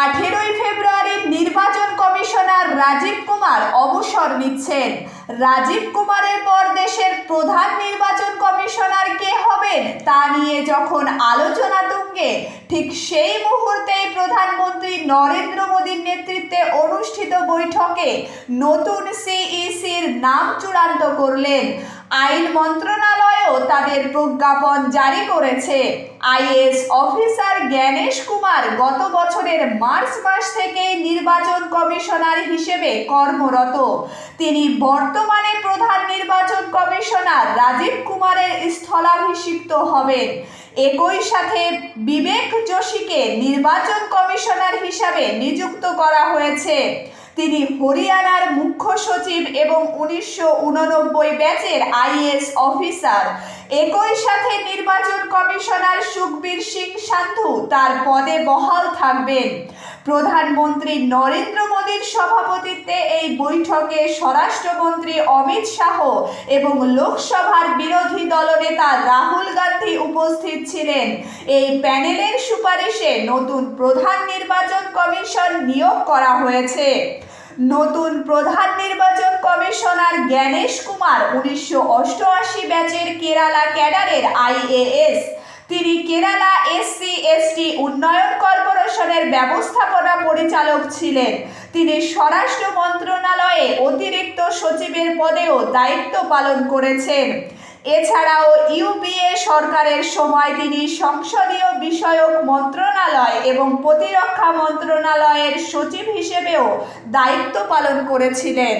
আঠেরোই ফেব্রুয়ারির নির্বাচন কমিশনার রাজীব কুমার অবসর নিচ্ছেন। রাজীব কুমারের পর দেশের প্রধান নির্বাচন কমিশনার কে হবেন তা নিয়ে যখন আলোচনা তুঙ্গে, ঠিক সেই মুহূর্তেই প্রধানমন্ত্রী নরেন্দ্র মোদীর নেতৃত্বে অনুষ্ঠিত বৈঠকে নতুন সিইসির নাম চূড়ান্ত করলেন। আইন মন্ত্রণালয়ও তাদের প্রজ্ঞাপন জারি করেছে। আইএস অফিসার জ্ঞানেশ কুমার গত বছরের মার্চ মাস থেকেই নির্বাচন কমিশনার হিসেবে কর্মরত। তিনি বর্তমানে প্রধান নির্বাচন কমিশনার রাজীব কুমারের স্থলাভিষিক্ত হবেন। একই সাথে বিবেক যোশীকে নির্বাচন কমিশনার হিসাবে নিযুক্ত করা হয়েছে। তিনি হরিয়ানার মুখ্য সচিব এবং উনিশশো উননব্বই ব্যাচের আইএস অফিসার। একই সাথে নির্বাচন কমিশনার সুখবীর সিং সান্ধু তার পদে বহাল থাকবেন। প্রধানমন্ত্রী নরেন্দ্র মোদীর সভাপতিত্বে এই বৈঠকে স্বরাষ্ট্রমন্ত্রী অমিত শাহ এবং লোকসভার বিরোধী দলনেতা রাহুল উপস্থিত ছিলেন। এই প্যানেলের সুপারিশে নতুন প্রধান নির্বাচন কমিশন নিয়োগ করা হয়েছে। নতুন প্রধান নির্বাচন কমিশনার জ্ঞানেশ কুমার উনিশশো অষ্টআশি ব্যাচের কেরালা ক্যাডারের আইএএস, তিনি কেরালা এসসি, এসটি উন্নয়ন কর্পোরেশনের ব্যবস্থাপনা পরিচালক ছিলেন। তিনি স্বরাষ্ট্র মন্ত্রণালয়ে অতিরিক্ত সচিবের পদেও দায়িত্ব পালন করেছেন। এছাড়াও ইউপিএ সরকারের সময় তিনি সংসদীয় বিষয়ক মন্ত্রণালয় এবং প্রতিরক্ষা মন্ত্রণালয়ের সচিব হিসেবেও দায়িত্ব পালন করেছিলেন।